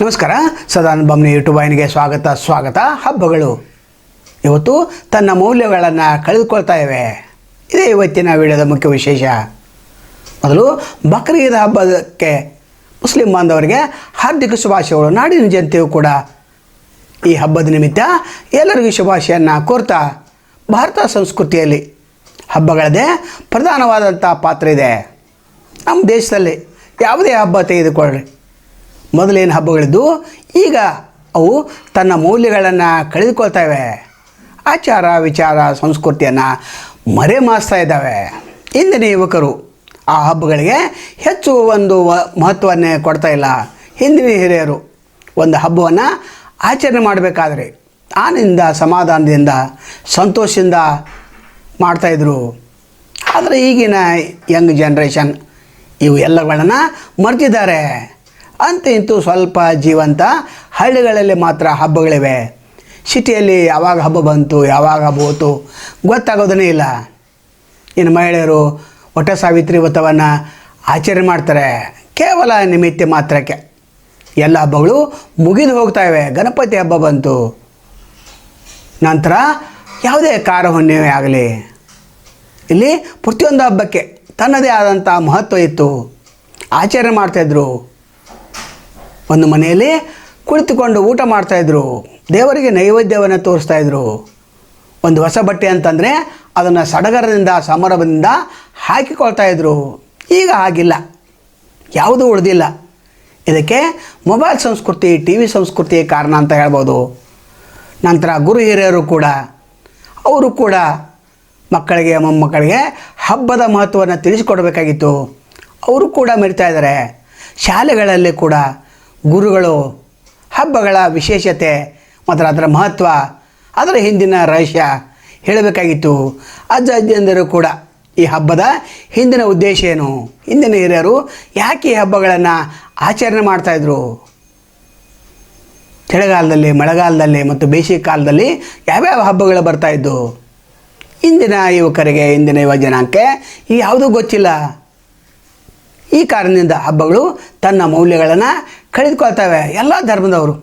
ನಮಸ್ಕಾರ. ಸದಾನಂದ ಯೂಟ್ಯೂಬ್ ವಾಹಿನಿಗೆ ಸ್ವಾಗತ ಸ್ವಾಗತ. ಹಬ್ಬಗಳು ಇವತ್ತು ತನ್ನ ಮೌಲ್ಯಗಳನ್ನು ಕಳೆದುಕೊಳ್ತಾ ಇವೆ. ಇದೇ ಇವತ್ತಿನ ವಿಡಿಯೋದ ಮುಖ್ಯ ವಿಶೇಷ. ಮೊದಲು ಬಕ್ರೀದ್ ಹಬ್ಬಕ್ಕೆ ಮುಸ್ಲಿಂ ಬಾಂಧವರಿಗೆ ಹಾರ್ದಿಕ ಶುಭಾಶಯಗಳು. ನಾಡಿನ ಜನತೆಯು ಕೂಡ ಈ ಹಬ್ಬದ ನಿಮಿತ್ತ ಎಲ್ಲರಿಗೂ ಶುಭಾಶಯನ್ನು ಕೋರ್ತಾ ಭಾರತ ಸಂಸ್ಕೃತಿಯಲ್ಲಿ ಹಬ್ಬಗಳದೇ ಪ್ರಧಾನವಾದಂಥ ಪಾತ್ರ ಇದೆ. ನಮ್ಮ ದೇಶದಲ್ಲಿ ಯಾವುದೇ ಹಬ್ಬ ತೆಗೆದುಕೊಳ್ಳಿ. ಮೊದಲೇನು ಹಬ್ಬಗಳಿದ್ದು ಈಗ ಅವು ತನ್ನ ಮೌಲ್ಯಗಳನ್ನು ಕಳೆದುಕೊಳ್ತವೆ. ಆಚಾರ, ವಿಚಾರ, ಸಂಸ್ಕೃತಿಯನ್ನು ಮರೆಮಾಚ್ತಾ ಇದ್ದಾವೆ. ಇಂದಿನ ಯುವಕರು ಆ ಹಬ್ಬಗಳಿಗೆ ಹೆಚ್ಚು ಒಂದು ಮಹತ್ವವನ್ನೇ ಕೊಡ್ತಾ ಇಲ್ಲ. ಹಿಂದಿನ ಹಿರಿಯರು ಒಂದು ಹಬ್ಬವನ್ನು ಆಚರಣೆ ಮಾಡಬೇಕಾದ್ರೆ ಆನಿಂದ, ಸಮಾಧಾನದಿಂದ, ಸಂತೋಷದಿಂದ ಮಾಡ್ತಾಯಿದ್ರು ಆದರೆ ಈಗಿನ ಯಂಗ್ ಜನ್ರೇಷನ್ ಇವು ಎಲ್ಲಗಳನ್ನು ಮರ್ತಿದ್ದಾರೆ. ಅಂತ ಇಂತೂ ಸ್ವಲ್ಪ ಜೀವಂತ ಹಳ್ಳಿಗಳಲ್ಲಿ ಮಾತ್ರ ಹಬ್ಬಗಳಿವೆ. ಸಿಟಿಯಲ್ಲಿ ಯಾವಾಗ ಹಬ್ಬ ಬಂತು, ಯಾವಾಗ ಹಬ್ಬ ಹೋತು ಗೊತ್ತಾಗೋದೇ ಇಲ್ಲ. ಇನ್ನು ಮಹಿಳೆಯರು ಒಟ್ಟ ಸಾವಿತ್ರಿ ವ್ರತವನ್ನು ಆಚರಣೆ ಮಾಡ್ತಾರೆ. ಕೇವಲ ನಿಮಿತ್ತ ಮಾತ್ರಕ್ಕೆ. ಎಲ್ಲ ಹಬ್ಬಗಳು ಮುಗಿದು ಹೋಗ್ತಾಯಿವೆ ಗಣಪತಿ ಹಬ್ಬ ಬಂತು. ನಂತರ ಯಾವುದೇ ಕಾರ ಹುಣ್ಣಿಮೆ ಆಗಲಿ. ಇಲ್ಲಿ ಪ್ರತಿಯೊಂದು ಹಬ್ಬಕ್ಕೆ ತನ್ನದೇ ಆದಂಥ ಮಹತ್ವ ಇತ್ತು. ಆಚರಣೆ ಮಾಡ್ತಾಯಿದ್ರು ಒಂದು ಮನೆಯಲ್ಲಿ ಕುಳಿತುಕೊಂಡು ಊಟ ಮಾಡ್ತಾಯಿದ್ರು ದೇವರಿಗೆ ನೈವೇದ್ಯವನ್ನು ತೋರಿಸ್ತಾಯಿದ್ರು ಒಂದು ಹೊಸ ಬಟ್ಟೆ ಅಂತಂದರೆ ಅದನ್ನು ಸಡಗರದಿಂದ ಸಮಾರಂಭದಿಂದ ಹಾಕಿಕೊಳ್ತಾ ಇದ್ರು. ಈಗ ಹಾಗಿಲ್ಲ. ಯಾವುದೂ ಉಳಿದಿಲ್ಲ. ಇದಕ್ಕೆ ಮೊಬೈಲ್ ಸಂಸ್ಕೃತಿ ಟಿ ವಿ ಸಂಸ್ಕೃತಿ ಕಾರಣ ಅಂತ ಹೇಳ್ಬೋದು. ನಂತರ ಗುರು ಹಿರಿಯರು ಕೂಡ. ಅವರು ಕೂಡ ಮಕ್ಕಳಿಗೆ, ಮೊಮ್ಮಕ್ಕಳಿಗೆ ಹಬ್ಬದ ಮಹತ್ವವನ್ನು ತಿಳಿಸಿಕೊಡಬೇಕಾಗಿತ್ತು. ಅವರು ಕೂಡ ಮೆರಿತಾ ಇದ್ದಾರೆ. ಶಾಲೆಗಳಲ್ಲಿ ಕೂಡ ಗುರುಗಳು, ಹಬ್ಬಗಳ ವಿಶೇಷತೆ, ಮತ್ತು ಅದರ ಮಹತ್ವ, ಅದರ ಹಿಂದಿನ ರಹಸ್ಯ ಹೇಳಬೇಕಾಗಿತ್ತು. ಅಜ್ಜ, ಅಜ್ಜಿಯಂದರು ಕೂಡ ಈ ಹಬ್ಬದ ಹಿಂದಿನ ಉದ್ದೇಶ ಏನು? ಹಿಂದಿನ ಹಿರಿಯರು ಯಾಕೆ ಈ ಹಬ್ಬಗಳನ್ನು ಆಚರಣೆ ಮಾಡ್ತಾಯಿದ್ರು ಚಳಿಗಾಲದಲ್ಲಿ, ಮಳೆಗಾಲದಲ್ಲಿ ಮತ್ತು ಬೇಸಿಗೆ ಕಾಲದಲ್ಲಿ ಯಾವ್ಯಾವ ಹಬ್ಬಗಳು ಬರ್ತಾಯಿದ್ದು ಇಂದಿನ ಯುವಕರಿಗೆ, ಇಂದಿನ ಯುವ ಜನಾಂಗಕ್ಕೆ ಈ ಯಾವುದೂ ಗೊತ್ತಿಲ್ಲ. ಈ ಕಾರಣದಿಂದ ಹಬ್ಬಗಳು ತನ್ನ ಮೌಲ್ಯಗಳನ್ನು ಕಳೆದುಕೊಳ್ತವೆ. ಎಲ್ಲ ಧರ್ಮದವರು.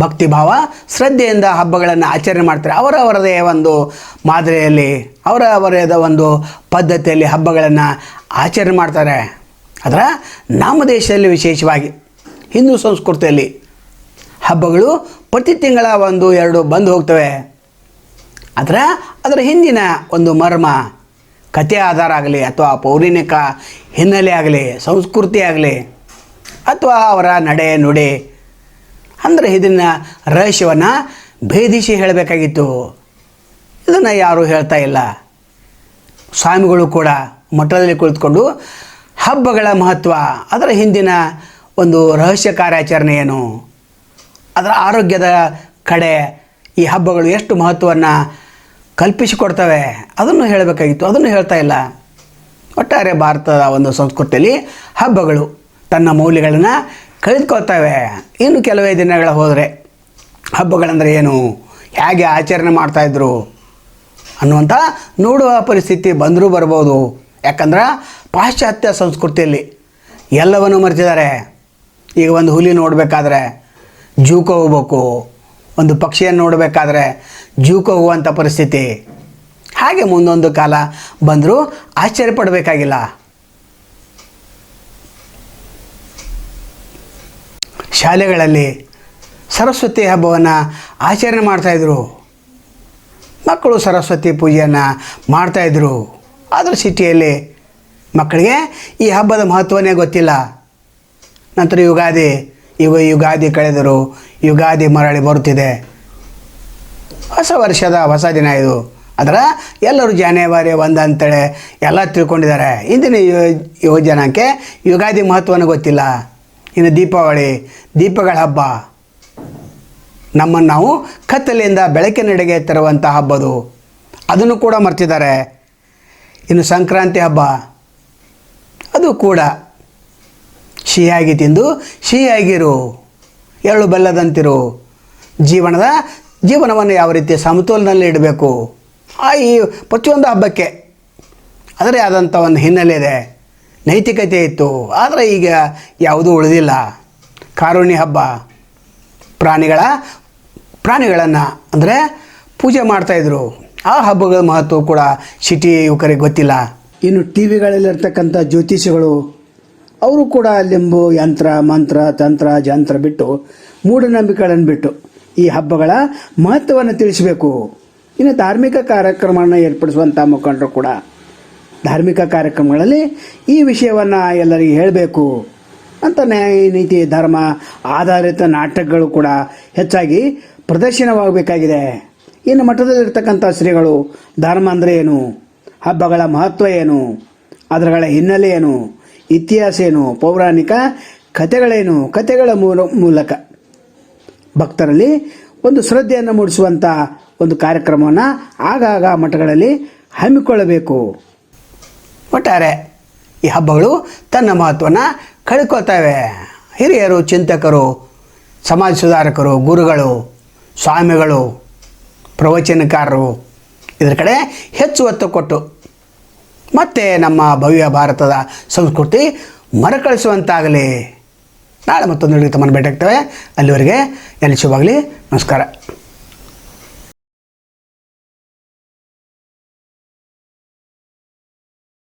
ಭಕ್ತಿಭಾವ, ಶ್ರದ್ಧೆಯಿಂದ ಹಬ್ಬಗಳನ್ನು ಆಚರಣೆ ಮಾಡ್ತಾರೆ. ಅವರವರದೇ ಒಂದು ಮಾದರಿಯಲ್ಲಿ, ಅವರವರದ ಒಂದು ಪದ್ಧತಿಯಲ್ಲಿ ಹಬ್ಬಗಳನ್ನು ಆಚರಣೆ ಮಾಡ್ತಾರೆ. ಅದರ ನಮ್ಮ ದೇಶದಲ್ಲಿ ವಿಶೇಷವಾಗಿ ಹಿಂದೂ ಸಂಸ್ಕೃತಿಯಲ್ಲಿ ಹಬ್ಬಗಳು ಪ್ರತಿ ತಿಂಗಳ ಒಂದು, ಎರಡು ಬಂದು ಹೋಗ್ತವೆ. ಅದರ ಅದರ ಹಿಂದಿನ ಒಂದು ಮರ್ಮ, ಕಥೆ ಆಧಾರ ಆಗಲಿ ಅಥವಾ ಪೌರಾಣಿಕ ಹಿನ್ನೆಲೆ ಆಗಲಿ, ಸಂಸ್ಕೃತಿ ಆಗಲಿ ಅಥವಾ ಅವರ ನಡೆ ನುಡಿ. ಅಂದರೆ ಇದನ್ನ ರಹಸ್ಯವನ್ನು ಭೇದಿಸಿ ಹೇಳಬೇಕಾಗಿತ್ತು. ಇದನ್ನು ಯಾರೂ ಹೇಳ್ತಾ ಇಲ್ಲ. ಸ್ವಾಮಿಗಳು ಕೂಡ ಮಠದಲ್ಲಿ ಕುಳಿತುಕೊಂಡು ಹಬ್ಬಗಳ ಮಹತ್ವ, ಅದರ ಹಿಂದಿನ ಒಂದು ರಹಸ್ಯ ಕಾರ್ಯಾಚರಣೆ ಏನು? ಅದರ ಆರೋಗ್ಯದ ಕಡೆ ಈ ಹಬ್ಬಗಳು ಎಷ್ಟು ಮಹತ್ವವನ್ನು ಕಲ್ಪಿಸಿಕೊಡ್ತವೆ? ಅದನ್ನು ಹೇಳಬೇಕಾಗಿತ್ತು. ಅದನ್ನು ಹೇಳ್ತಾ ಇಲ್ಲ. ಒಟ್ಟಾರೆ ಭಾರತದ ಒಂದು ಸಂಸ್ಕೃತಿಯಲ್ಲಿ ಹಬ್ಬಗಳು ತನ್ನ ಮೌಲ್ಯಗಳನ್ನು ಕಳೆದುಕೊಳ್ತವೆ. ಇನ್ನು ಕೆಲವೇ ದಿನಗಳ ಹೋದರೆ ಹಬ್ಬಗಳಂದರೆ ಏನು? ಹೇಗೆ ಆಚರಣೆ ಮಾಡ್ತಾಯಿದ್ರು ಅನ್ನುವಂಥ ನೋಡುವ ಪರಿಸ್ಥಿತಿ ಬಂದರೂ ಬರ್ಬೋದು. ಯಾಕಂದ್ರೆ ಪಾಶ್ಚಾತ್ಯ ಸಂಸ್ಕೃತಿಯಲ್ಲಿ ಎಲ್ಲವನ್ನು ಮರೆತಿದ್ದಾರೆ. ಈಗ ಒಂದು ಹುಲಿ ನೋಡಬೇಕಾದ್ರೆ ಜೂಕ ಹೋಗ್ಬೇಕು, ಒಂದು ಪಕ್ಷಿಯನ್ನು ನೋಡಬೇಕಾದ್ರೆ ಜೂಕ ಹೋಗುವಂಥ ಪರಿಸ್ಥಿತಿ. ಹಾಗೆ ಮುಂದೊಂದು ಕಾಲ ಬಂದರೂ ಆಶ್ಚರ್ಯ ಪಡಬೇಕಾಗಿಲ್ಲ. ಶಾಲೆಗಳಲ್ಲಿ ಸರಸ್ವತಿ ಹಬ್ಬವನ್ನು ಆಚರಣೆ ಮಾಡ್ತಾಯಿದ್ರು ಮಕ್ಕಳು ಸರಸ್ವತಿ ಪೂಜೆಯನ್ನು ಮಾಡ್ತಾಯಿದ್ರು ಆದರೂ ಸಿಟಿಯಲ್ಲಿ ಮಕ್ಕಳಿಗೆ ಈ ಹಬ್ಬದ ಮಹತ್ವನೇ ಗೊತ್ತಿಲ್ಲ. ನಂತರ ಯುಗಾದಿ ಯುಗ ಯುಗಾದಿ ಕಳೆದರು ಯುಗಾದಿ ಮರಳಿ ಬರುತ್ತಿದೆ. ಹೊಸ ವರ್ಷದ ಹೊಸ ದಿನ ಇದು. ಅದರ ಎಲ್ಲರೂ ಜಾನ್ಯವಾರಿ ಒಂದು ಅಂತೇಳಿ ಎಲ್ಲ ತಿಳ್ಕೊಂಡಿದ್ದಾರೆ. ಇಂದಿನ ಯುವ ಜನಾಂಗಕ್ಕೆ ಯುಗಾದಿ ಮಹತ್ವನೂ ಗೊತ್ತಿಲ್ಲ. ಇನ್ನು ದೀಪಾವಳಿ, ದೀಪಗಳ ಹಬ್ಬ. ನಮ್ಮನ್ನು ನಾವು ಕತ್ತಲೆಯಿಂದ ಬೆಳಕಿನಡೆಗೆ ತರುವಂಥ ಹಬ್ಬದು. ಅದನ್ನು ಕೂಡ ಮರ್ತಿದ್ದಾರೆ. ಇನ್ನು ಸಂಕ್ರಾಂತಿ ಹಬ್ಬ. ಅದು ಕೂಡ ಸಿಹಿಯಾಗಿ ತಿಂದು ಸಿಹಿಯಾಗಿರು ಎಳ್ಳು ಬೆಲ್ಲದಂತಿರು. ಜೀವನದ ಜೀವನವನ್ನು ಯಾವ ರೀತಿ ಸಮತೋಲನಲ್ಲಿ ಇಡಬೇಕು? ಆ ಈ ಪ್ರತಿಯೊಂದು ಹಬ್ಬಕ್ಕೆ ಅದರೇ ಆದಂಥ ಒಂದು ಹಿನ್ನೆಲೆ ಇದೆ. ನೈತಿಕತೆ ಇತ್ತು. ಆದರೆ ಈಗ ಯಾವುದೂ ಉಳಿದಿಲ್ಲ. ಕಾರುಣ್ಯ ಹಬ್ಬ. ಪ್ರಾಣಿಗಳ, ಪ್ರಾಣಿಗಳನ್ನು ಅಂದರೆ ಪೂಜೆ ಮಾಡ್ತಾಯಿದ್ರು ಆ ಹಬ್ಬಗಳ ಮಹತ್ವ ಕೂಡ ಸಿಟಿ ಯುವಕರಿಗೆ ಗೊತ್ತಿಲ್ಲ. ಇನ್ನು ಟಿ ವಿಗಳಲ್ಲಿರ್ತಕ್ಕಂಥ ಜ್ಯೋತಿಷಿಗಳು, ಅವರು ಕೂಡ ಲಿಂಬು, ಯಂತ್ರ, ಮಂತ್ರ, ತಂತ್ರ, ಜಂತ್ರ ಬಿಟ್ಟು ಮೂಢನಂಬಿಕೆಗಳನ್ನು ಬಿಟ್ಟು ಈ ಹಬ್ಬಗಳ ಮಹತ್ವವನ್ನು ತಿಳಿಸಬೇಕು. ಇನ್ನು ಧಾರ್ಮಿಕ ಕಾರ್ಯಕ್ರಮವನ್ನು ಏರ್ಪಡಿಸುವಂಥ ಮುಖಂಡರು ಕೂಡ ಧಾರ್ಮಿಕ ಕಾರ್ಯಕ್ರಮಗಳಲ್ಲಿ ಈ ವಿಷಯವನ್ನು ಎಲ್ಲರಿಗೆ ಹೇಳಬೇಕು ಅಂತ ನ್ಯಾಯ, ನೀತಿ, ಧರ್ಮ ಆಧಾರಿತ ನಾಟಕಗಳು ಕೂಡ ಹೆಚ್ಚಾಗಿ ಪ್ರದರ್ಶನವಾಗಬೇಕಾಗಿದೆ. ಇನ್ನು ಮಠದಲ್ಲಿರ್ತಕ್ಕಂಥ ಶ್ರೀಗಳು ಧರ್ಮ ಅಂದರೆ ಏನು? ಹಬ್ಬಗಳ ಮಹತ್ವ ಏನು? ಅದರಗಳ ಹಿನ್ನೆಲೆ ಏನು? ಇತಿಹಾಸ ಏನು? ಪೌರಾಣಿಕ ಕಥೆಗಳೇನು? ಕಥೆಗಳ ಮೂಲ, ಮೂಲಕ ಭಕ್ತರಲ್ಲಿ ಒಂದು ಶ್ರದ್ಧೆಯನ್ನು ಮೂಡಿಸುವಂಥ ಒಂದು ಕಾರ್ಯಕ್ರಮವನ್ನು ಆಗಾಗ ಮಠಗಳಲ್ಲಿ ಹಮ್ಮಿಕೊಳ್ಳಬೇಕು. ಒಟ್ಟಾರೆ ಈ ಹಬ್ಬಗಳು ತನ್ನ ಮಹತ್ವನ ಕಳ್ಕೊತವೆ. ಹಿರಿಯರು, ಚಿಂತಕರು, ಸಮಾಜ ಸುಧಾರಕರು, ಗುರುಗಳು, ಸ್ವಾಮಿಗಳು, ಪ್ರವಚನಕಾರರು ಇದರ ಕಡೆ ಹೆಚ್ಚು ಒತ್ತು ಕೊಟ್ಟು ಮತ್ತೆ ನಮ್ಮ ಭವ್ಯ ಭಾರತದ ಸಂಸ್ಕೃತಿ ಮರುಕಳಿಸುವಂತಾಗಲಿ. ನಾಳೆ ಮತ್ತೊಂದು ತಮ್ಮನ್ನು ಭೇಟಿಯಾಗ್ತವೆ. ಅಲ್ಲಿವರೆಗೆ ಎಲ್ಲಿ ನಮಸ್ಕಾರ.